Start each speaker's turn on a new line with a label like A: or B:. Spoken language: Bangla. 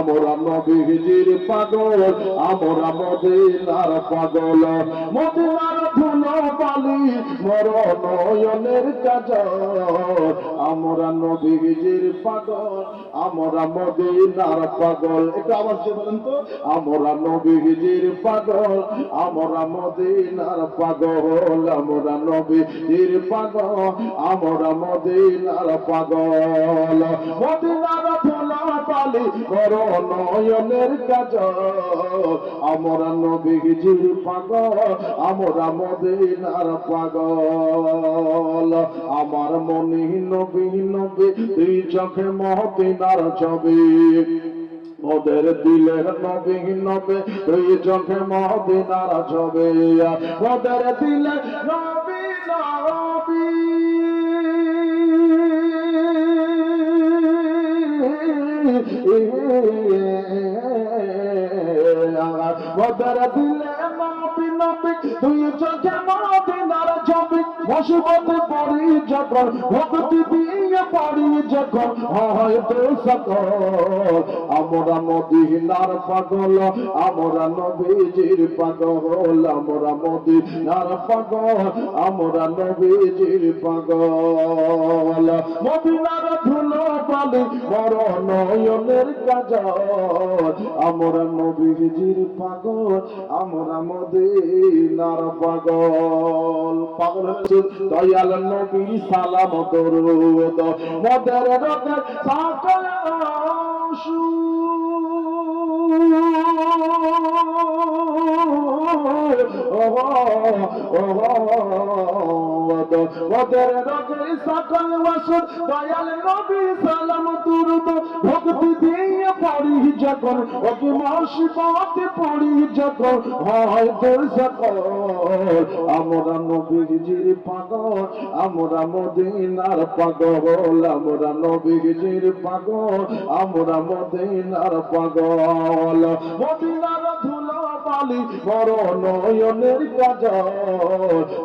A: আমরা নবীজির পাগল আমরা মদিনার পাগল। মদিনার ধুলো বালি মর নয়নের কাজল। আমরা নবীজির পাগল, আমরা মদিনার পাগল। একটু আবার বলেন তো, আমরা নবীজির পাগল, আমরা মদিনার পাগল, আমরা নবীজির পাগল, আমরা মদিনার পাগল। মদিনার পালি বড় নয়নের কাজ। আমরা নবীজির পাগল, আমরা মদিনার পাগল। আমার মনে নবী নবী তুই চোখে মহদিনার ছবি। ওদের দিলে নবী, নবে তুই চোখে মহদিনার ছবি। ওদের দিলে নবী নবী। ওদের দিলে নবী নবী তুই চোখে মহদিনার ছবি মুসিবতে পড়ি যখন ভক্তি দিয়ে যখন হয়তো সকল আমরা মদিনার পাগল, আমরা নবীজির পাগল, আমরা মদিনার পাগল, আমরা নবীজির পাগল। মদিনার ধুলো পালি বড় নয়নের কাজল, আমরা নবীজির পাগল, আমরা মদিনার পাগল। পাগল দয়াল নবী সালাম দরুদ। মদের রকের সকল ওদের রকের সকল ওষুধ দয়াল নবী সালাম দরুদ ভক্তি দিয়ে পড়ি যখন ওকে মসিবতে পড়ি যখন, হয় সকল আমরা নবীজির পাগল, আমরা মদিনার পাগল, আমরা নবীজির পাগল, আমরা মদিনার পাগল। মদিনার ধুলো বালি বড় নয়নের কাজল।